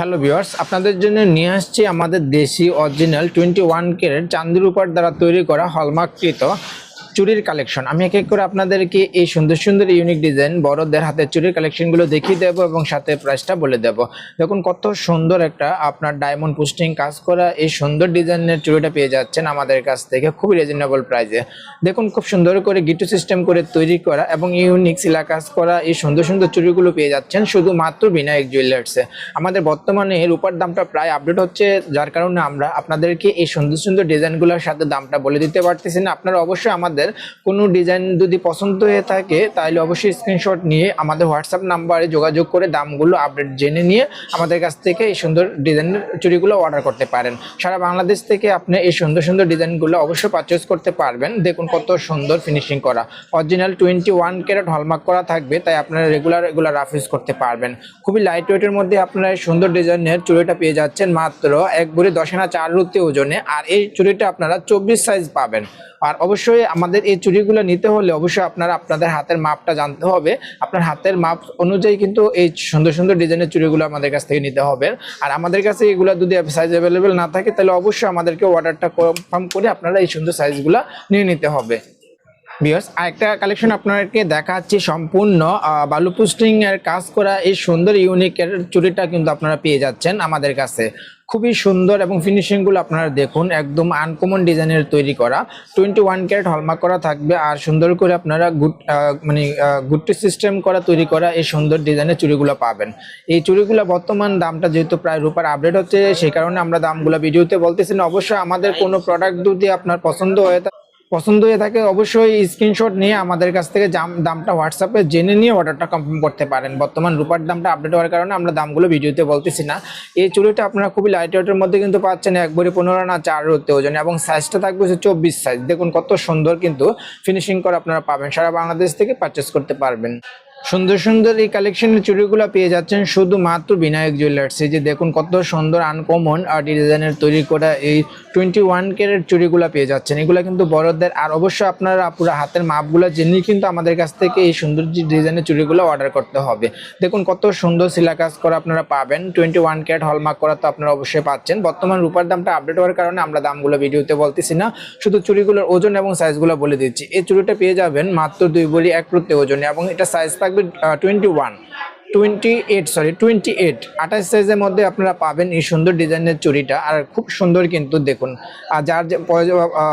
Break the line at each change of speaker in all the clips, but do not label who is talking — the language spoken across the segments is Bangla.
হ্যালো ভিওয়ার্স আপনাদের জন্য নিয়ে আসছি আমাদের দেশি অরিজিনাল টোয়েন্টি ওয়ান কেরের চান্দির উপর দ্বারা তৈরি করা হলমার্ককৃত চুরির কালেকশন আমি এক এক করে আপনাদেরকে এই সুন্দর সুন্দর ইউনিক ডিজাইন বড়দের হাতের চুরির কালেকশনগুলো দেখিয়ে দেব এবং সাথে প্রাইসটা বলে দেব। দেখুন কত সুন্দর একটা আপনার ডায়মন্ড পোস্টিং কাজ করা এই সুন্দর ডিজাইনের চুরিটা পেয়ে যাচ্ছেন আমাদের কাছ থেকে খুবই রিজনেবল প্রাইসে দেখুন খুব সুন্দর করে গিটু সিস্টেম করে তৈরি করা এবং ইউনিক সিলা কাজ করা এই সুন্দর সুন্দর চুরিগুলো পেয়ে যাচ্ছেন শুধুমাত্র বিনায়ক জুয়েলার্সে আমাদের বর্তমানে রূপার দামটা প্রায় আপডেট হচ্ছে, যার কারণে আমরা আপনাদেরকে এই সুন্দর সুন্দর ডিজাইনগুলোর সাথে দামটা বলে দিতে পারতেছি না। আপনারা অবশ্যই আমাদের কোনো ডিজাইন যদি পছন্দ হয়ে থাকে, তাহলে অবশ্যই স্ক্রিনশট নিয়ে আমাদের হোয়াটসঅ্যাপ নাম্বারে যোগাযোগ করে দামগুলো আপডেট জেনে নিয়ে আমাদের কাছ থেকে এই সুন্দর ডিজাইনের চুড়িগুলো অর্ডার করতে পারেন। সারা বাংলাদেশ থেকে আপনি এই সুন্দর সুন্দর ডিজাইনগুলো অবশ্যই পারচেস করতে পারবেন। দেখুন কত সুন্দর ফিনিশিং করা। Original twenty one carat hallmark করা থাকবে, তাই আপনারা রেগুলার এগুলো রাফ ইউজ করতে পারবেন। খুবই লাইট ওয়েটের মধ্যে আপনারা এই সুন্দর ডিজাইনের চুড়িটা পেয়ে যাচ্ছেন মাত্র এক ভরি দশ আনা চার রুতি ওজনে। আর এই চুড়িটা আপনারা চব্বিশ সাইজ পাবেন। আর অবশ্যই আমাদের এই চুড়িগুলো নিতে হলে অবশ্যই আপনারা আপনাদের হাতের মাপটা জানতে হবে। আপনার হাতের মাপ অনুযায়ী কিন্তু এই সুন্দর সুন্দর ডিজাইনের চুড়িগুলো আমাদের কাছ থেকে নিতে হবে। আর আমাদের কাছে এগুলো যদি সাইজ অ্যাভেলেবেল না থাকে, তাহলে অবশ্যই আমাদেরকে অর্ডারটা কনফার্ম করে আপনারা এই সুন্দর সাইজগুলো নিয়ে নিতে হবে। বিয়ার্স আরেকটা কালেকশন আপনাদেরকে দেখাচ্ছি সম্পূর্ণ বালু পোস্টিং এর কাজ করা এই সুন্দর ইউনিকের চুড়িটা কিন্তু আপনারা পেয়ে যাচ্ছেন আমাদের কাছে। খুবই সুন্দর এবং ফিনিশিংগুলো আপনারা দেখুন, একদম আনকমন ডিজাইনের তৈরি করা। টোয়েন্টি ওয়ান ক্যারেট হলমার্ক করা থাকবে আর সুন্দর করে আপনারা গুড মানে গুডটি সিস্টেম করা, তৈরি করা এই সুন্দর ডিজাইনের চুড়িগুলো পাবেন। এই চুড়িগুলো বর্তমান দামটা যেহেতু প্রায় রূপার আপডেট হচ্ছে, সেই কারণে আমরা দামগুলো ভিডিওতে বলতেছি না। অবশ্যই আমাদের কোনো প্রোডাক্ট যদি আপনার পছন্দ হয়ে থাকে পছন্দ হয়ে থাকে, অবশ্যই স্ক্রিনশট নিয়ে আমাদের কাছ থেকে দামটা হোয়াটসঅ্যাপে জেনে নিয়ে অর্ডারটা কনফার্ম করতে পারেন। বর্তমান রূপার দামটা আপডেট হওয়ার কারণে আমরা দামগুলো ভিডিওতে বলতেছি না। এই চুড়িটা আপনারা খুবই লাইট ওয়েটের মধ্যে কিন্তু পাচ্ছেন একবারে পনেরো না চার রোতে ওজন। এবং সাইজটা থাকবে হচ্ছে চব্বিশ সাইজ দেখুন কত সুন্দর কিন্তু ফিনিশিং করে আপনারা পাবেন। সারা বাংলাদেশ থেকে পারচেস করতে পারবেন। সুন্দর সুন্দর এই কালেকশনের চুড়িগুলো পেয়ে যাচ্ছেন শুধুমাত্র বিনায়ক জুয়েলার্স যে দেখুন কত সুন্দর আনকমন আর ডিজাইনের তৈরি করা এই টোয়েন্টি ওয়ান কেরের চুড়িগুলো পেয়ে যাচ্ছেন। এগুলো কিন্তু বড়দের, আর অবশ্যই আপনারা পুরো হাতের মাপগুলো জেনে কিন্তু আমাদের কাছ থেকে এই সুন্দর ডিজাইনের চুড়িগুলো অর্ডার করতে হবে। দেখুন কত সুন্দর সিলা কাজ করা আপনারা পাবেন। টোয়েন্টি ওয়ান ক্যারেট হলমার্ক করা তো আপনারা অবশ্যই পাচ্ছেন। বর্তমান রূপার দামটা আপডেট হওয়ার কারণে আমরা দামগুলো ভিডিওতে বলতেছি না, শুধু চুড়িগুলোর ওজন এবং সাইজগুলো বলে দিচ্ছি। এই চুড়িটা পেয়ে যাবেন মাত্র দুই বড়ি এক প্রত্যেক ওজনে এবং এটা সাইজ থাকবে twenty one twenty eight sorry twenty eight আঠাশ সাইজের মধ্যে আপনারা পাবেন এই সুন্দর ডিজাইনের চুরিটা আর খুব সুন্দর কিন্তু দেখুন, আর যার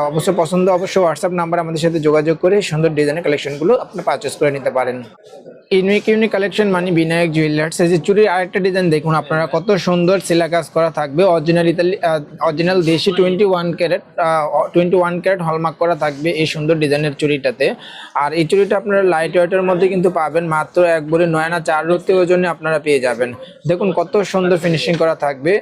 অবশ্যই পছন্দ অবশ্যই হোয়াটসঅ্যাপ নাম্বার আমাদের সাথে যোগাযোগ করে সুন্দর ডিজাইনের কালেকশনগুলো আপনি পারচেস করে নিতে পারেন। ইউনিক ইউনিক কালেকশন মানে বিনায়ক জুয়েলার্স এই যে চুরির আরেকটা ডিজাইন দেখুন আপনারা কত সুন্দর সিলা কাজ করা থাকবে। অরিজিনাল ইতালি অরিজিনাল দেশি twenty one carat twenty one carat hallmark করা থাকবে এই সুন্দর ডিজাইনের চুরিটাতে আর এই চুরিটা আপনারা লাইট ওয়েটের মধ্যে কিন্তু পাবেন মাত্র এক ভরি নয় না চার রুতি ওজনে আপনারা পেয়ে যাবেন। দেখুন কত সুন্দর ফিনিশিং করা থাকবে।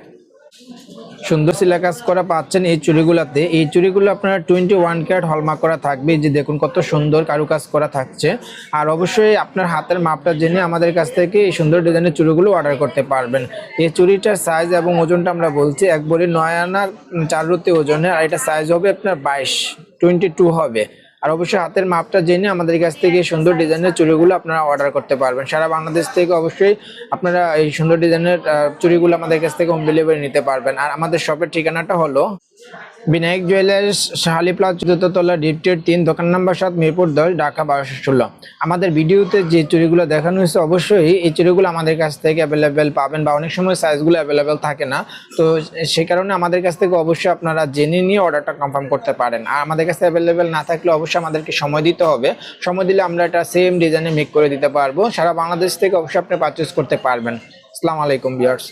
সুন্দর সিলা কাজ করা পাচ্ছেন এই চুড়িগুলোতে। এই চুড়িগুলো আপনার টোয়েন্টি ওয়ান ক্যারেট হলমার্ক করা থাকবে। যে দেখুন কত সুন্দর কারুকাজ করা থাকছে। আর অবশ্যই আপনার হাতের মাপটা জেনে আমাদের কাছ থেকে এই সুন্দর ডিজাইনের চুড়িগুলো অর্ডার করতে পারবেন। এই চুড়িটার সাইজ এবং ওজনটা আমরা বলছি, এক নয় আনার চার রুতি ওজনে আর এটা সাইজ হবে আপনার বাইশ টোয়েন্টি টু হবে। আর অবশ্যই হাতের মাপটা জেনে আমাদের কাছ থেকে সুন্দর ডিজাইনের চুড়িগুলো আপনারা অর্ডার করতে পারবেন। সারা বাংলাদেশ থেকে অবশ্যই আপনারা এই সুন্দর ডিজাইনের চুড়িগুলো আমাদের কাছ থেকে হোম ডেলিভারি নিতে পারবেন। আর আমাদের শপের ঠিকানাটা হলো বিনায়ক জুয়েলার্স, শাহালি প্লাস চতুর্থতলা ডিপটের তিন, দোকান নাম্বার সাত, মিরপুর দশ, ঢাকা বারোশো ষোলো। আমাদের ভিডিওতে যে চুরিগুলো দেখানো হয়েছে, অবশ্যই এই চুরিগুলো আমাদের কাছ থেকে অ্যাভেলেবেল পাবেন বা অনেক সময় সাইজগুলো অ্যাভেলেবেল থাকে না। তো সেই কারণে আমাদের কাছ থেকে অবশ্যই আপনারা জেনে নিয়ে অর্ডারটা কনফার্ম করতে পারেন। আর আমাদের কাছে অ্যাভেলেবেল না থাকলে অবশ্যই আমাদেরকে সময় দিতে হবে। সময় দিলে আমরা এটা সেম ডিজাইনে মেক করে দিতে পারব। সারা বাংলাদেশ থেকে অবশ্যই আপনি পারচেস করতে পারবেন। আসসালামু আলাইকুম বিয়ার্স